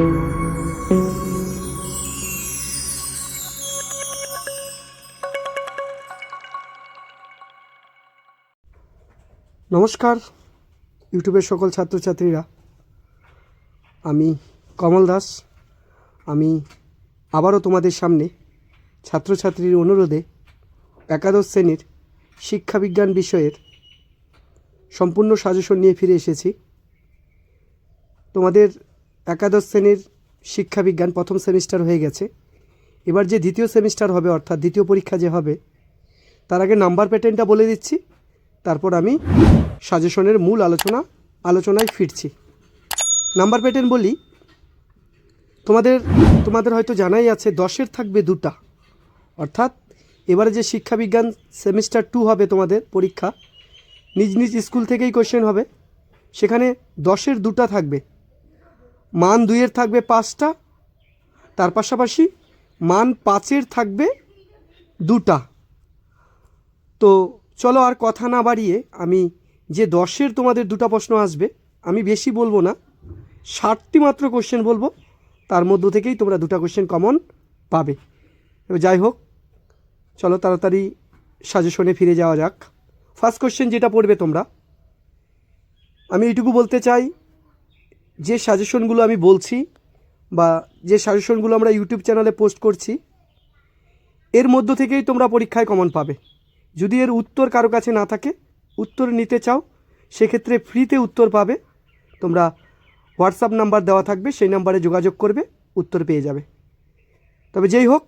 নমস্কার, ইউটিউবের সকল ছাত্রছাত্রীরা। আমি কমল দাস। আমি আবারও তোমাদের সামনে ছাত্রছাত্রীর অনুরোধে একাদশ শ্রেণির শিক্ষাবিজ্ঞান বিষয়ের সম্পূর্ণ সাজেশন নিয়ে ফিরে এসেছি। তোমাদের একাদশ শ্রেণির শিক্ষাবিজ্ঞান প্রথম সেমিস্টার হয়ে গেছে। এবার যে দ্বিতীয় সেমিস্টার হবে, অর্থাৎ দ্বিতীয় পরীক্ষা যে হবে, তার আগে নাম্বার প্যাটার্নটা বলে দিচ্ছি। তারপর আমি সাজেশনের মূল আলোচনা, আলোচনায় ফিরছি। নাম্বার প্যাটার্ন বলি, তোমাদের তোমাদের হয়তো জানাই আছে, দশের থাকবে দুটা। অর্থাৎ এবারে যে শিক্ষাবিজ্ঞান সেমিস্টার টু হবে তোমাদের পরীক্ষা, নিজ নিজ স্কুল থেকেই কোশ্চেন হবে। সেখানে দশের দুটা থাকবে। মান দুইয়ের থাকবে পাঁচটা। তার পাশাপাশি মান পাঁচের থাকবে দুটা। তো চলো আর কথা না বাড়িয়ে আমি যে দশের তোমাদের দুটো প্রশ্ন আসবে, আমি বেশি বলব না। ষাটটি মাত্র কোশ্চেন বলব, তার মধ্য থেকেই তোমরা দুটো কোশ্চেন কমন পাবে। এবার যাই হোক, চলো তাড়াতাড়ি সাজেশনে ফিরে যাওয়া যাক। ফার্স্ট কোশ্চেন যেটা পড়বে তোমরা, আমি এইটুকু বলতে চাই যে সাজেশনগুলো আমি বলছি বা যে সাজেশনগুলো আমরা ইউটিউব চ্যানেলে পোস্ট করছি, এর মধ্য থেকেই তোমরা পরীক্ষায় কমন পাবে। যদি এর উত্তর কারও কাছে না থাকে, উত্তর নিতে চাও, সেক্ষেত্রে ফ্রিতে উত্তর পাবে। তোমরা হোয়াটসঅ্যাপ নাম্বার দেওয়া থাকবে, সেই নাম্বারে যোগাযোগ করবে, উত্তর পেয়ে যাবে। তবে যেই হোক,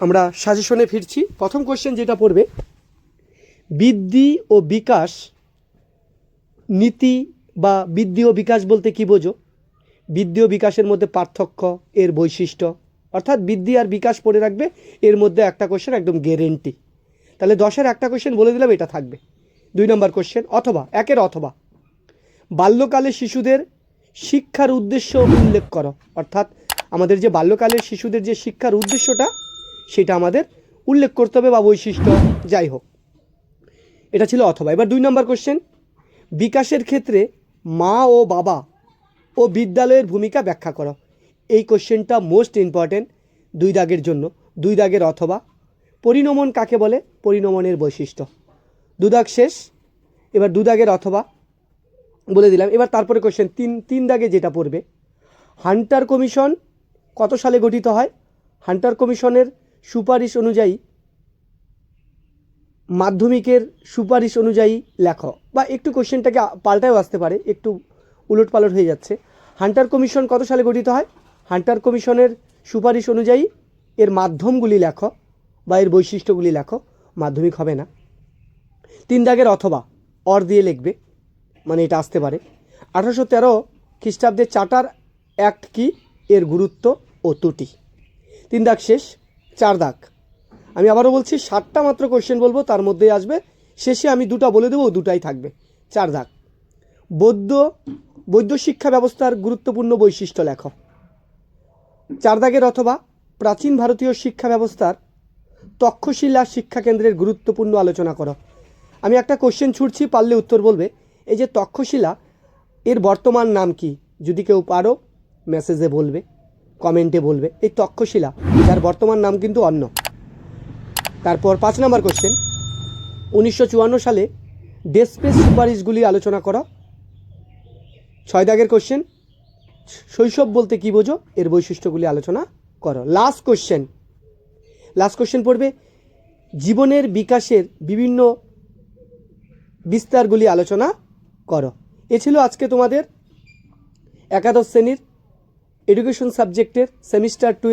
আমরা সাজেশনে ফিরছি। প্রথম কোশ্চেন যেটা পড়বে, বৃদ্ধি ও বিকাশ নীতি বা বৃদ্ধি ও বিকাশ বলতে কী বোঝো? বৃদ্ধি ও বিকাশের মধ্যে পার্থক্য, এর বৈশিষ্ট্য। অর্থাৎ বৃদ্ধি আর বিকাশ পড়ে রাখবে, এর মধ্যে একটা কোশ্চেন একদম গ্যারেন্টি তাহলে দশের একটা কোশ্চেন বলে দিলাম, এটা থাকবে। দুই নম্বর কোশ্চেন অথবা, একের অথবা। বাল্যকালে শিশুদের শিক্ষার উদ্দেশ্য উল্লেখ করো। অর্থাৎ আমাদের যে বাল্যকালের শিশুদের যে শিক্ষার উদ্দেশ্যটা, সেটা আমাদের উল্লেখ করতে হবে বা বৈশিষ্ট্য। যাই হোক, এটা ছিল অথবা। এবার দুই নম্বর কোশ্চেন বিকাশের ক্ষেত্রে মা ও বাবা ও বিদ্যালয়ের ভূমিকা ব্যাখ্যা করো। এই কোশ্চেনটা মোস্ট ইম্পর্ট্যান্ট দুই দাগের জন্য। দুই দাগের অথবা। পরিণমন কাকে বলে? পরিণমনের বৈশিষ্ট্য। দুদাগ শেষ, এবার দুদাগের অথবা। বলে দিলাম। এবার তারপরে কোশ্চেন তিন তিন দাগে যেটা পড়বে। হান্টার কমিশন কত সালে গঠিত হয়? হান্টার কমিশনের সুপারিশ অনুযায়ী মাধ্যমিকের সুপারিশ অনুযায়ী লেখো, বা একটু কোশ্চেনটাকে পাল্টায়ও আসতে পারে, একটু উলট পালট হয়ে যাচ্ছে। হান্টার কমিশন কত সালে গঠিত হয়? হান্টার কমিশনের সুপারিশ অনুযায়ী এর মাধ্যমগুলি লেখো, বা এর বৈশিষ্ট্যগুলি লেখো, মাধ্যমিক হবে না। তিন দাগের অথবা, অর দিয়ে লিখবে মানে এটা আসতে পারে। আঠারোশো তেরো খ্রিস্টাব্দের চার্টার অ্যাক্ট কি? এর গুরুত্ব ও ত্রুটি। তিন দাগ শেষ, চার দাগ। আমি আবারও বলছি, ষাটটা মাত্র কোশ্চেন বলব, তার মধ্যেই আসবে। শেষে আমি দুটা বলে দেবো দুটাই থাকবে। চার দাগ। বৌদ্ধ বৈদ্য শিক্ষা ব্যবস্থার গুরুত্বপূর্ণ বৈশিষ্ট্য লেখ। চার দাগের অথবা প্রাচীন ভারতীয় শিক্ষা ব্যবস্থার তক্ষশিলা শিক্ষা কেন্দ্রের গুরুত্বপূর্ণ আলোচনা করো। আমি একটা কোশ্চেন ছুটছি পারলে উত্তর বলবে। এই যে তক্ষশিলা, এর বর্তমান নাম কি? যদি কেউ পারো মেসেজে বলবে কমেন্টে বলবে। এই তক্ষশিলা, যার বর্তমান নাম কিন্তু অন্য। তারপর পাঁচ নম্বর কোশ্চেন উনিশশো চুয়ান্ন সালে ডেসপেস সুপারিশগুলি আলোচনা করো। ছয় দাগের কোশ্চেন শৈশব বলতে কী বোঝো? এর বৈশিষ্ট্যগুলি আলোচনা করো। লাস্ট কোশ্চেন লাস্ট কোশ্চেন পড়বে, জীবনের বিকাশের বিভিন্ন বিস্তারগুলি আলোচনা করো। এ ছিল আজকে তোমাদের একাদশ শ্রেণির এডুকেশন সাবজেক্টের সেমিস্টার টু